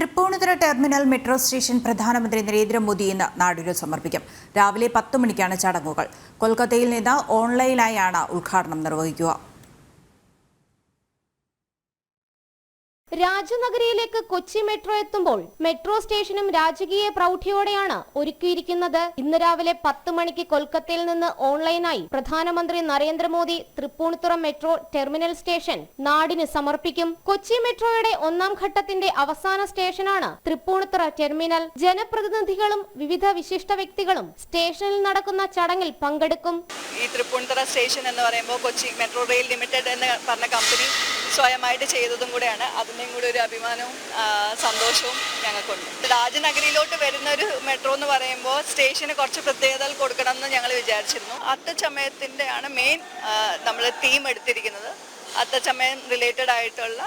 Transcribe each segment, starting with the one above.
Tripunithura terminal metro station പ്രധാനമന്ത്രി നരേന്ദ്രമോദി ഇന്ന് നാടിനു സമർപ്പിക്കും. രാവിലെ പത്ത് മണിക്കാണ് ചടങ്ങുകൾ. കൊൽക്കത്തയിൽ നിന്ന് ഓൺലൈനായാണ് ഉദ്ഘാടനം നിർവഹിക്കുക. രാജനഗരിയിലേക്ക് കൊച്ചി മെട്രോ എത്തുമ്പോൾ മെട്രോ സ്റ്റേഷനും രാജകീയ പ്രൗഢിയോടെയാണ് ഒരുക്കിയിരിക്കുന്നത്. ഇന്ന് രാവിലെ പത്ത് മണിക്ക് കൊൽക്കത്തയിൽ നിന്ന് ഓൺലൈനായി പ്രധാനമന്ത്രി Narendra Modi Tripunithura metro terminal station നാടിന് സമർപ്പിക്കും. കൊച്ചി മെട്രോയുടെ ഒന്നാം ഘട്ടത്തിന്റെ അവസാന സ്റ്റേഷനാണ് തൃപ്പൂണിത്തുറ ടെർമിനൽ. ജനപ്രതിനിധികളും വിവിധ വിശിഷ്ട വ്യക്തികളും സ്റ്റേഷനിൽ നടക്കുന്ന ചടങ്ങിൽ പങ്കെടുക്കും. ഈ തൃപ്പൂണിത്തുറ സ്റ്റേഷൻ എന്ന് പറയുമ്പോൾ കൊച്ചി മെട്രോ റെയിൽ ലിമിറ്റഡ് എന്ന് പറഞ്ഞ കമ്പനി സ്വയമായിട്ട് ചെയ്തതും കൂടെയാണ്. അതിന്റെയും കൂടെ ഒരു അഭിമാനവും സന്തോഷവും ഞങ്ങൾക്കുണ്ട്. രാജനഗരിയിലോട്ട് വരുന്ന ഒരു മെട്രോ എന്ന് പറയുമ്പോൾ സ്റ്റേഷന് കുറച്ച് പ്രത്യേകതകൾ കൊടുക്കണം എന്ന് ഞങ്ങൾ വിചാരിച്ചിരുന്നു. അത്തച്ചമയത്തിന്റെയാണ് മെയിൻ നമ്മൾ തീം എടുത്തിരിക്കുന്നത്. അത്തച്ചമയം റിലേറ്റഡ് ആയിട്ടുള്ള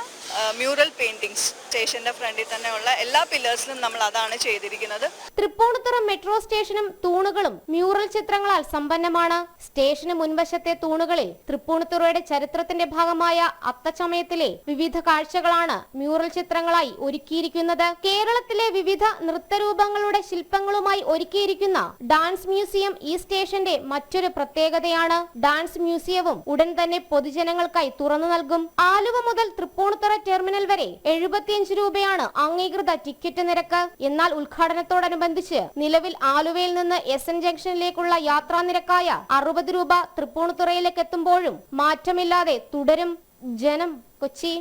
മ്യൂറൽ പെയിന്റിങ്സ് സ്റ്റേഷന്റെ ഫ്രണ്ടിൽ തന്നെയുള്ള എല്ലാ പില്ലേഴ്സിലും നമ്മൾ അതാണ് ചെയ്തിരിക്കുന്നത്. തൃപ്പൂണിത്തുറ മെട്രോ സ്റ്റേഷനും തൂണുകളും മ്യൂറൽ ചിത്രങ്ങളാൽ സമ്പന്നമാണ്. സ്റ്റേഷന് മുൻവശത്തെ തൂണുകളിൽ തൃപ്പൂണിത്തുറയുടെ ചരിത്രത്തിന്റെ ഭാഗമായ അത്തച്ചമയത്തിലെ വിവിധ കാഴ്ചകളാണ് മ്യൂറൽ ചിത്രങ്ങളായി ഒരുക്കിയിരിക്കുന്നത്. കേരളത്തിലെ വിവിധ നൃത്തരൂപങ്ങളുടെ ശില്പങ്ങളുമായി ഒരുക്കിയിരിക്കുന്ന ഡാൻസ് മ്യൂസിയം ഈ സ്റ്റേഷന്റെ മറ്റൊരു പ്രത്യേകതയാണ്. ഡാൻസ് മ്യൂസിയവും ഉടൻ തന്നെ പൊതുജനങ്ങൾക്കായി തുറന്നു നൽകും. ആലുവ മുതൽ തൃപ്പൂണിത്തുറ ടെർമിനൽ വരെ എഴുപത്തിയഞ്ച് രൂപയാണ് അംഗീകൃത ടിക്കറ്റ് നിരക്ക്. എന്നാൽ ഉദ്ഘാടനത്തോടനുബന്ധിച്ച് നിലവിൽ ആലുവയിൽ നിന്ന് എസ് എൻ ജംഗ്ഷനിലേക്കുള്ള യാത്രാ നിരക്കായ അറുപത് രൂപ തൃപ്പൂണിത്തുറയിലേക്ക് എത്തുമ്പോഴും മാറ്റമില്ലാതെ തുടരും ജനം കൊച്ചി.